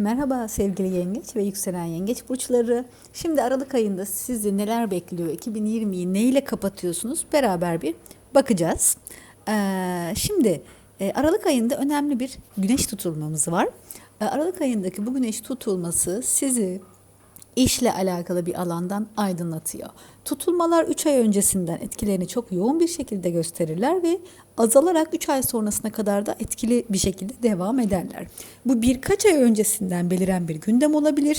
Merhaba sevgili yengeç ve yükselen yengeç burçları. Şimdi Aralık ayında sizi neler bekliyor? 2020'yi neyle kapatıyorsunuz? Beraber bir bakacağız. Ee, şimdi e, Aralık ayında önemli bir güneş tutulmamız var. Ee, Aralık ayındaki bu güneş tutulması sizi işle alakalı bir alandan aydınlatıyor. Tutulmalar 3 ay öncesinden etkilerini çok yoğun bir şekilde gösterirler ve azalarak 3 ay sonrasına kadar da etkili bir şekilde devam ederler. Bu birkaç ay öncesinden beliren bir gündem olabilir.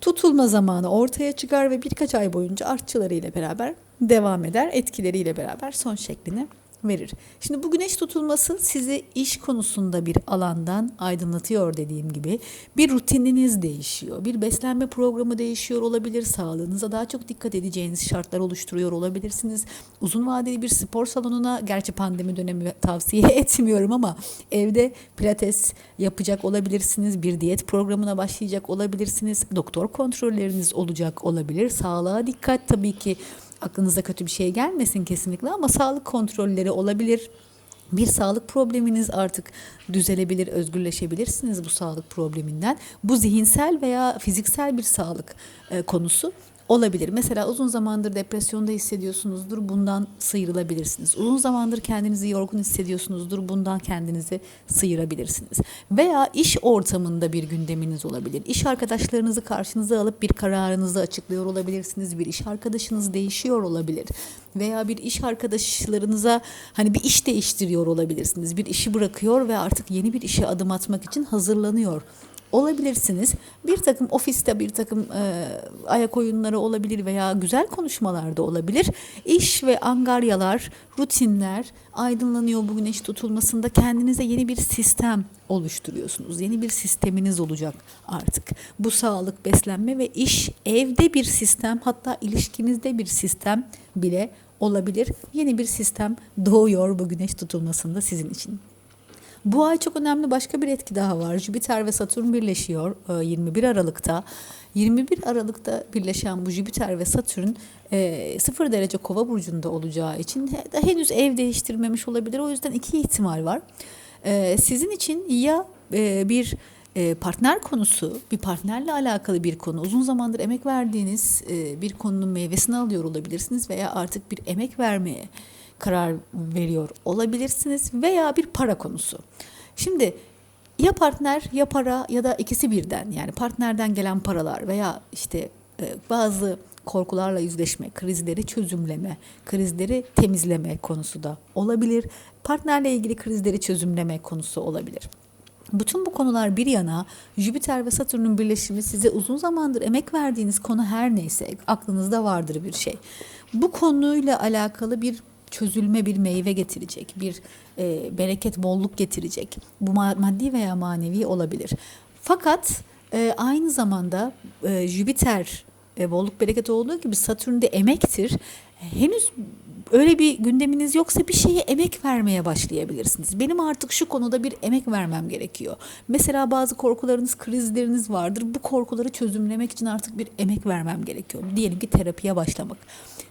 Tutulma zamanı ortaya çıkar ve birkaç ay boyunca artçılarıyla beraber devam eder. Etkileriyle beraber son şeklini verir. Şimdi bu güneş tutulması sizi iş konusunda bir alandan aydınlatıyor dediğim gibi. Bir rutininiz değişiyor. Bir beslenme programı değişiyor olabilir. Sağlığınıza daha çok dikkat edeceğiniz şartlar oluşturuyor olabilirsiniz. Uzun vadeli bir spor salonuna gerçi pandemi dönemi tavsiye etmiyorum ama evde pilates yapacak olabilirsiniz. Bir diyet programına başlayacak olabilirsiniz. Doktor kontrolleriniz olacak olabilir. Sağlığa dikkat tabii ki aklınıza kötü bir şey gelmesin kesinlikle ama sağlık kontrolleri olabilir. Bir sağlık probleminiz artık düzelebilir, özgürleşebilirsiniz bu sağlık probleminden. Bu zihinsel veya fiziksel bir sağlık e, konusu olabilir. Mesela uzun zamandır depresyonda hissediyorsunuzdur, bundan sıyrılabilirsiniz. Uzun zamandır kendinizi yorgun hissediyorsunuzdur, bundan kendinizi sıyırabilirsiniz. Veya iş ortamında bir gündeminiz olabilir. İş arkadaşlarınızı karşınıza alıp bir kararınızı açıklıyor olabilirsiniz. Bir iş arkadaşınız değişiyor olabilir. Veya bir iş arkadaşlarınıza hani bir iş değiştiriyor olabilirsiniz. Bir işi bırakıyor ve artık yeni bir işe adım atmak için hazırlanıyor olabilirsiniz. Bir takım ofiste bir takım e, ayak oyunları olabilir veya güzel konuşmalar da olabilir. İş ve angaryalar, rutinler aydınlanıyor bu güneş tutulmasında. Kendinize yeni bir sistem oluşturuyorsunuz. Yeni bir sisteminiz olacak artık. Bu sağlık, beslenme ve iş evde bir sistem hatta ilişkinizde bir sistem bile olabilir. Yeni bir sistem doğuyor bu güneş tutulmasında sizin için. Bu ay çok önemli başka bir etki daha var. Jüpiter ve Satürn birleşiyor 21 e, Aralık'ta. 21 Aralık'ta birleşen bu Jüpiter ve Satürn 0 e, derece kova burcunda olacağı için henüz ev değiştirmemiş olabilir. O yüzden iki ihtimal var. E, sizin için ya bir partner konusu, bir partnerle alakalı bir konu, uzun zamandır emek verdiğiniz bir konunun meyvesini alıyor olabilirsiniz veya artık bir emek vermeye karar veriyor olabilirsiniz veya bir para konusu. Şimdi ya partner ya para ya da ikisi birden yani partnerden gelen paralar veya işte e, bazı korkularla yüzleşme, krizleri çözümleme, krizleri temizleme konusu da olabilir. Partnerle ilgili krizleri çözümleme konusu olabilir. Bütün bu konular bir yana Jüpiter ve Satürn'ün birleşimi size uzun zamandır emek verdiğiniz konu her neyse aklınızda vardır bir şey. Bu konuyla alakalı bir çözülme bir meyve getirecek, bir e, bereket, bolluk getirecek. Bu maddi veya manevi olabilir. Fakat e, aynı zamanda e, Jüpiter e, bolluk bereket olduğu gibi Satürn de emektir. Henüz öyle bir gündeminiz yoksa bir şeye emek vermeye başlayabilirsiniz. Benim artık şu konuda bir emek vermem gerekiyor. Mesela bazı korkularınız, krizleriniz vardır. Bu korkuları çözümlemek için artık bir emek vermem gerekiyor. Diyelim ki terapiye başlamak.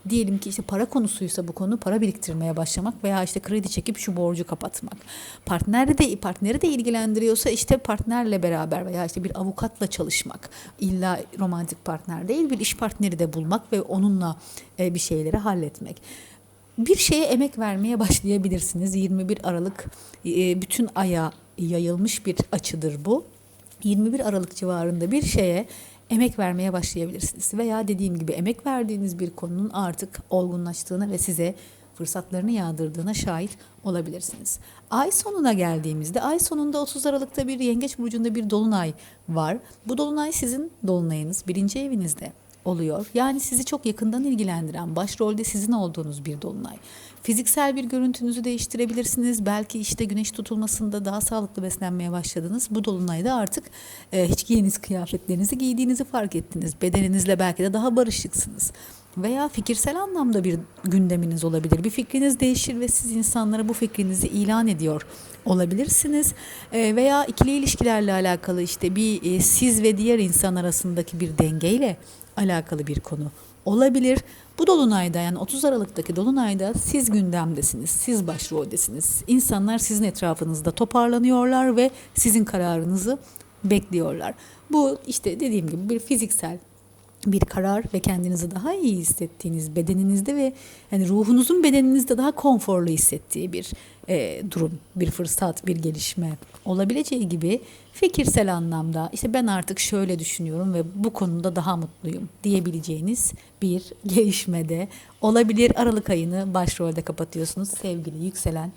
Diyelim ki işte para konusuysa bu konu para biriktirmeye başlamak veya işte kredi çekip şu borcu kapatmak. Partneri de partneri de ilgilendiriyorsa işte partnerle beraber veya işte bir avukatla çalışmak. İlla romantik partner değil bir iş partneri de bulmak ve onunla e, bir şeyleri halletmek bir şeye emek vermeye başlayabilirsiniz. 21 Aralık e, bütün aya yayılmış bir açıdır bu. 21 Aralık civarında bir şeye emek vermeye başlayabilirsiniz. Veya dediğim gibi emek verdiğiniz bir konunun artık olgunlaştığına ve size fırsatlarını yağdırdığına şahit olabilirsiniz. Ay sonuna geldiğimizde ay sonunda 30 Aralık'ta bir Yengeç burcunda bir dolunay var. Bu dolunay sizin dolunayınız birinci evinizde oluyor. Yani sizi çok yakından ilgilendiren, başrolde sizin olduğunuz bir dolunay. Fiziksel bir görüntünüzü değiştirebilirsiniz. Belki işte güneş tutulmasında daha sağlıklı beslenmeye başladınız. Bu dolunayda artık e, hiç giyiniz kıyafetlerinizi giydiğinizi fark ettiniz. Bedeninizle belki de daha barışıksınız. Veya fikirsel anlamda bir gündeminiz olabilir. Bir fikriniz değişir ve siz insanlara bu fikrinizi ilan ediyor olabilirsiniz. E, veya ikili ilişkilerle alakalı işte bir e, siz ve diğer insan arasındaki bir dengeyle alakalı bir konu olabilir. Bu dolunayda yani 30 Aralık'taki dolunayda siz gündemdesiniz, siz başroldesiniz. İnsanlar sizin etrafınızda toparlanıyorlar ve sizin kararınızı bekliyorlar. Bu işte dediğim gibi bir fiziksel bir karar ve kendinizi daha iyi hissettiğiniz bedeninizde ve yani ruhunuzun bedeninizde daha konforlu hissettiği bir e, durum, bir fırsat, bir gelişme olabileceği gibi fikirsel anlamda işte ben artık şöyle düşünüyorum ve bu konuda daha mutluyum diyebileceğiniz bir gelişmede olabilir. Aralık ayını başrolde kapatıyorsunuz sevgili yükselen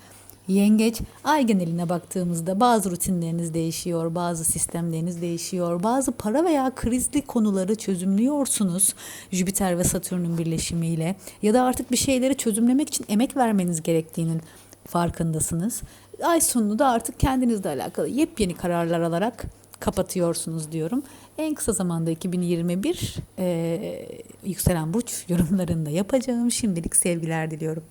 Yengeç ay geneline baktığımızda bazı rutinleriniz değişiyor, bazı sistemleriniz değişiyor, bazı para veya krizli konuları çözümlüyorsunuz Jüpiter ve Satürn'ün birleşimiyle ya da artık bir şeyleri çözümlemek için emek vermeniz gerektiğinin farkındasınız. Ay sonunu da artık kendinizle alakalı yepyeni kararlar alarak kapatıyorsunuz diyorum. En kısa zamanda 2021 e, yükselen burç yorumlarında yapacağım. Şimdilik sevgiler diliyorum.